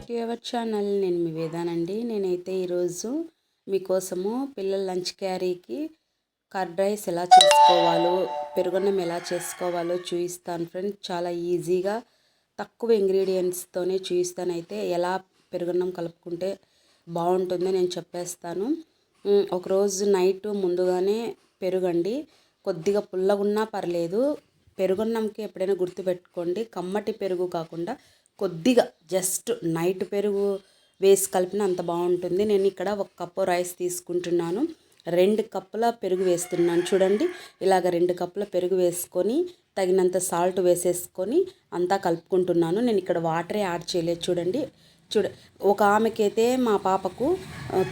Back to your channel నేను మీ వేదానండి నేనైతే ఈరోజు మీకోసము పిల్లల లంచ్ క్యారీకి కర్డ్ రైస్ ఎలా చేసుకోవాలో పెరుగున్నం ఎలా చేసుకోవాలో చూపిస్తాను ఫ్రెండ్స్. చాలా ఈజీగా తక్కువ ఇంగ్రీడియంట్స్తోనే చూపిస్తాను అయితే ఎలా పెరుగున్నం కలుపుకుంటే బాగుంటుందో నేను చెప్పేస్తాను. ఒకరోజు నైట్ ముందుగానే పెరుగండి. కొద్దిగా పుల్లగున్నా పర్లేదు. పెరుగున్నంకి ఎప్పుడైనా గుర్తుపెట్టుకోండి. కమ్మటి పెరుగు కాకుండా కొద్దిగా జస్ట్ నైట్ పెరుగు వేసి కలిపిన అంత బాగుంటుంది. నేను ఇక్కడ ఒక కప్పు రైస్ తీసుకుంటున్నాను. రెండు కప్పుల పెరుగు వేస్తున్నాను చూడండి. ఇలాగ రెండు కప్పుల పెరుగు వేసుకొని తగినంత సాల్ట్ వేసేసుకొని అంతా కలుపుకుంటున్నాను. నేను ఇక్కడ వాటరే యాడ్ చేయలేదు చూడండి. చూడ ఒక ఆమెకైతే మా పాపకు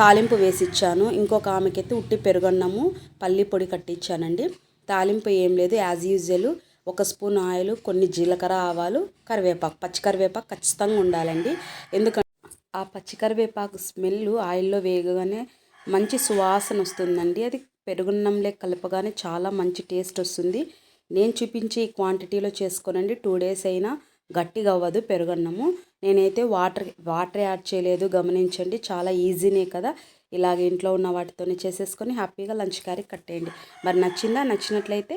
తాలింపు వేసి ఇచ్చాను ఇంకొక ఆమెకైతే ఉట్టి పెరుగన్నము పల్లి పొడి కట్టించానండి తాలింపు ఏం లేదు యాజ్ యూజువల్ ఒక స్పూన్ ఆయిల్ కొన్ని జీలకర్ర ఆవాలు కరివేపాకు. పచ్చి కరివేపాకు ఖచ్చితంగా ఉండాలండి. ఎందుకంటే ఆ పచ్చి కరివేపాకు స్మెల్ ఆయిల్లో వేగగానే మంచి సువాసన వస్తుందండి. అది పెరుగున్నంలే కలపగానే చాలా మంచి టేస్ట్ వస్తుంది. నేను చూపించే ఈ క్వాంటిటీలో చేసుకోనండి. టూ డేస్ అయినా గట్టిగా అవ్వదు పెరుగన్నము. నేనైతే వాటర్ వాటర్ యాడ్ చేయలేదు గమనించండి. చాలా ఈజీనే కదా. ఇలాగ ఇంట్లో ఉన్న వాటితోనే చేసేసుకొని హ్యాపీగా లంచ్ క్యారీ కట్టేయండి. మరి నచ్చిందా? నచ్చినట్లయితే